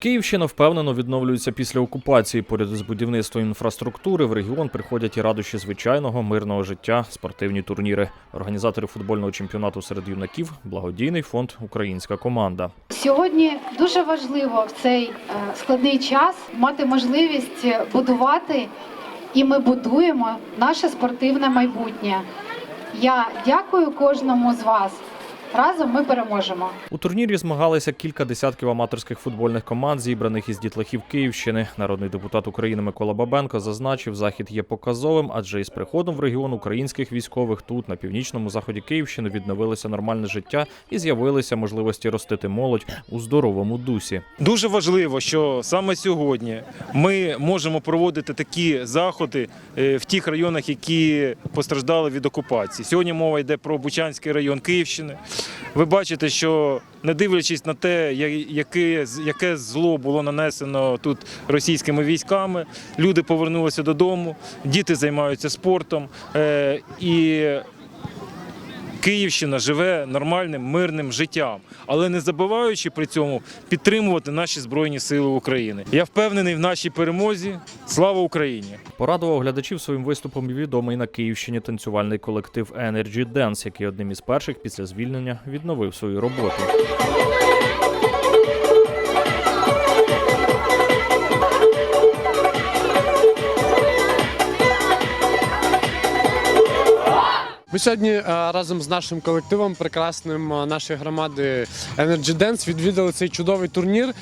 Київщина впевнено відновлюється після окупації. Поряд з будівництвом інфраструктури в регіон приходять і радощі звичайного мирного життя, спортивні турніри. Організатори футбольного чемпіонату серед юнаків благодійний фонд Українська команда. Сьогодні дуже важливо в цей е, складний час мати можливість будувати, і ми будуємо наше спортивне майбутнє. Я дякую кожному з вас. Разом ми переможемо. У турнірі змагалися кілька десятків аматорських футбольних команд, зібраних із дітлахів Київщини. Народний депутат України Микола Бабенко зазначив, захід є показовим, адже із приходом в регіон українських військових тут, на північному заході Київщини, відновилося нормальне життя і з'явилися можливості ростити молодь у здоровому дусі. Дуже важливо, що саме сьогодні ми можемо проводити такі заходи е, в тих районах, які постраждали від окупації. Сьогодні мова йде про Бучанський район Київщини. Ви бачите, що не дивлячись на те, яке, яке зло було нанесено тут російськими військами, люди повернулися додому, діти займаються спортом е, і Київщина живе нормальним мирним життям, але не забуваючи при цьому підтримувати наші збройні сили України. Я впевнений в нашій перемозі. Слава Україні! Порадував глядачів своїм виступом і відомий на Київщині танцювальний колектив Energy Dance, який одним із перших після звільнення відновив свою роботу. Ми сьогодні е, разом з нашим колективом, прекрасним е, нашої громади Energy Dance, відвідали цей чудовий турнір е,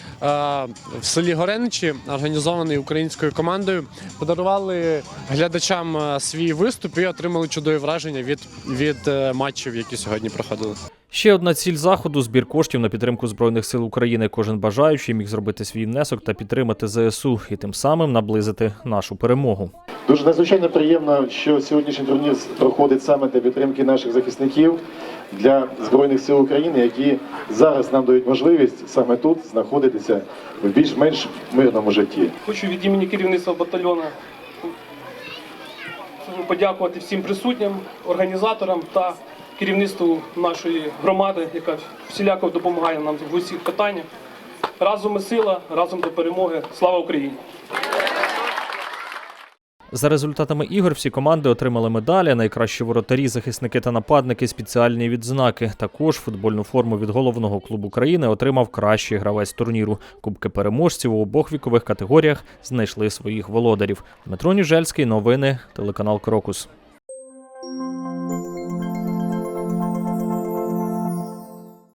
в селі Гореничі, організований українською командою. Подарували глядачам свій виступ і отримали чудові враження від, від матчів, які сьогодні проходили. Ще одна ціль заходу збір коштів на підтримку збройних сил України. Кожен бажаючий міг зробити свій внесок та підтримати ЗСУ і тим самим наблизити нашу перемогу. Дуже надзвичайно приємно, що сьогоднішній турнір проходить саме для підтримки наших захисників для Збройних сил України, які зараз нам дають можливість саме тут знаходитися в більш-менш мирному житті. Хочу від імені керівництва батальйону подякувати всім присутнім, організаторам та керівництву нашої громади, яка всіляко допомагає нам в усіх питаннях. Разом ми сила, разом до перемоги. Слава Україні! За результатами ігор всі команди отримали медалі. Найкращі воротарі, захисники та нападники спеціальні відзнаки. Також футбольну форму від головного клубу країни отримав кращий гравець турніру. Кубки переможців у обох вікових категоріях знайшли своїх володарів. Дмитро Ніжельський, новини, телеканал Крокус.